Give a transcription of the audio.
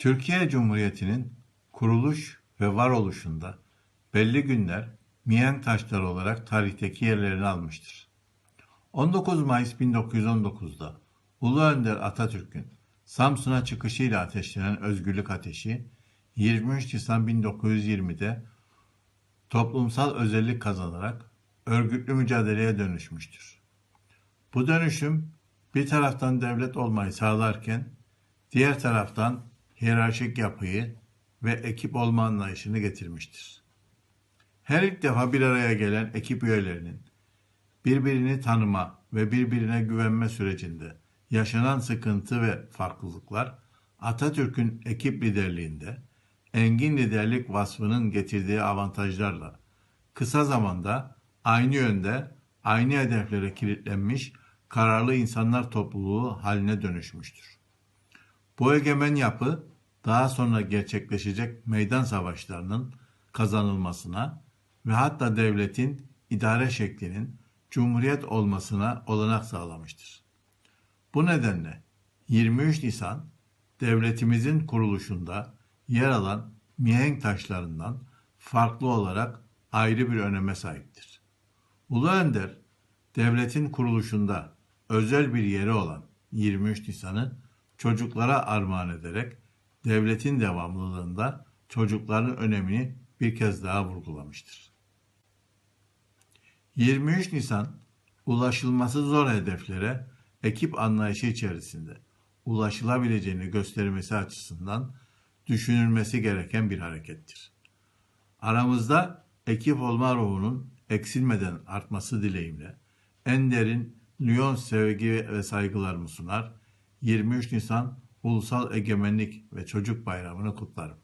Türkiye Cumhuriyeti'nin kuruluş ve varoluşunda belli günler mihenk taşları olarak tarihteki yerlerini almıştır. 19 Mayıs 1919'da Ulu Önder Atatürk'ün Samsun'a çıkışıyla ateşlenen özgürlük ateşi 23 Nisan 1920'de toplumsal özellik kazanarak örgütlü mücadeleye dönüşmüştür. Bu dönüşüm bir taraftan devlet olmayı sağlarken diğer taraftan hiyerarşik yapıyı ve ekip olma anlayışını getirmiştir. Her ilk defa bir araya gelen ekip üyelerinin birbirini tanıma ve birbirine güvenme sürecinde yaşanan sıkıntı ve farklılıklar Atatürk'ün ekip liderliğinde engin liderlik vasfının getirdiği avantajlarla kısa zamanda aynı yönde aynı hedeflere kilitlenmiş kararlı insanlar topluluğu haline dönüşmüştür. Bu egemen yapı daha sonra gerçekleşecek meydan savaşlarının kazanılmasına ve hatta devletin idare şeklinin cumhuriyet olmasına olanak sağlamıştır. Bu nedenle 23 Nisan devletimizin kuruluşunda yer alan mihenk taşlarından farklı olarak ayrı bir öneme sahiptir. Ulu Önder, devletin kuruluşunda özel bir yeri olan 23 Nisan'ı çocuklara armağan ederek devletin devamlılığında çocukların önemini bir kez daha vurgulamıştır. 23 Nisan ulaşılması zor hedeflere ekip anlayışı içerisinde ulaşılabileceğini göstermesi açısından düşünülmesi gereken bir harekettir. Aramızda ekip olma ruhunun eksilmeden artması dileğimle en derin Lyon sevgi ve saygılarımı sunar. 23 Nisan Ulusal Egemenlik ve Çocuk Bayramı'nı kutlarım.